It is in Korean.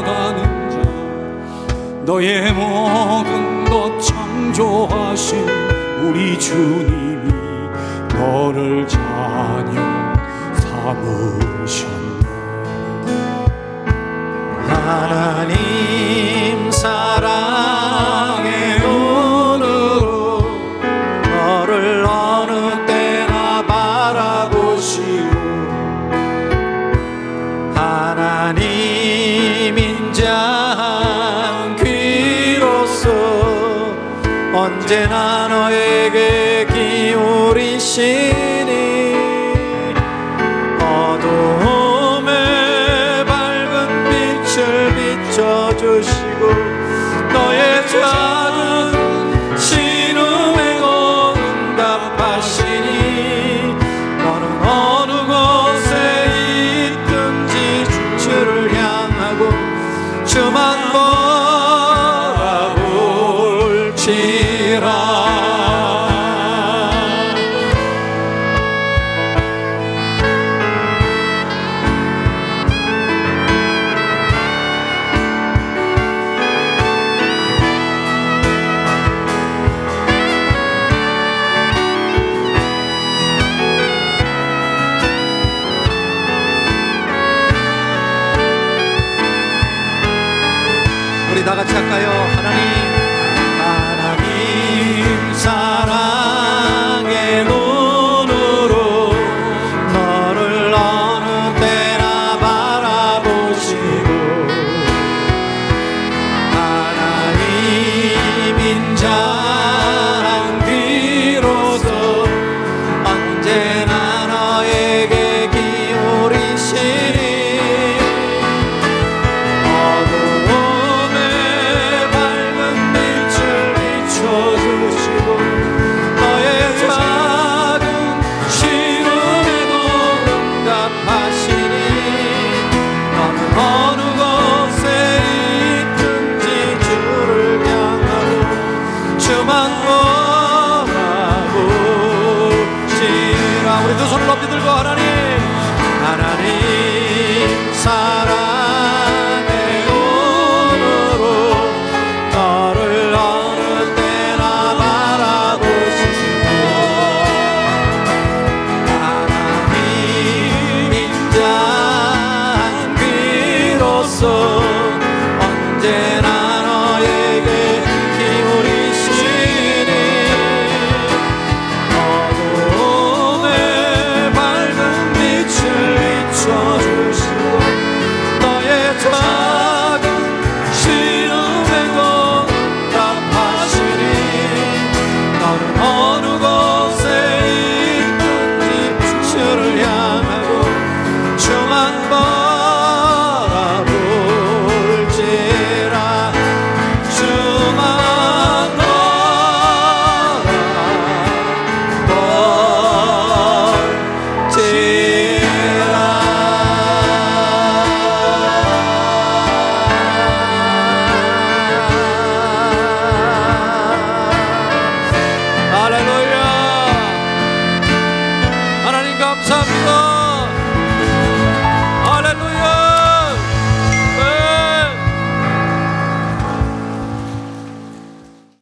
닮아가는 자 너의 모든 것 창조하신 우리 주님이 너를 자녀 삼으셨네. 하나님 언제나 너에게 기울이시니 어둠에 밝은 빛을 비춰주시고 너의 작은 신음에 응답하시니 너는 어느 곳에 있든지 주를 향하고 주만 바라볼 지 우리 다 같이 할까요? 하나님,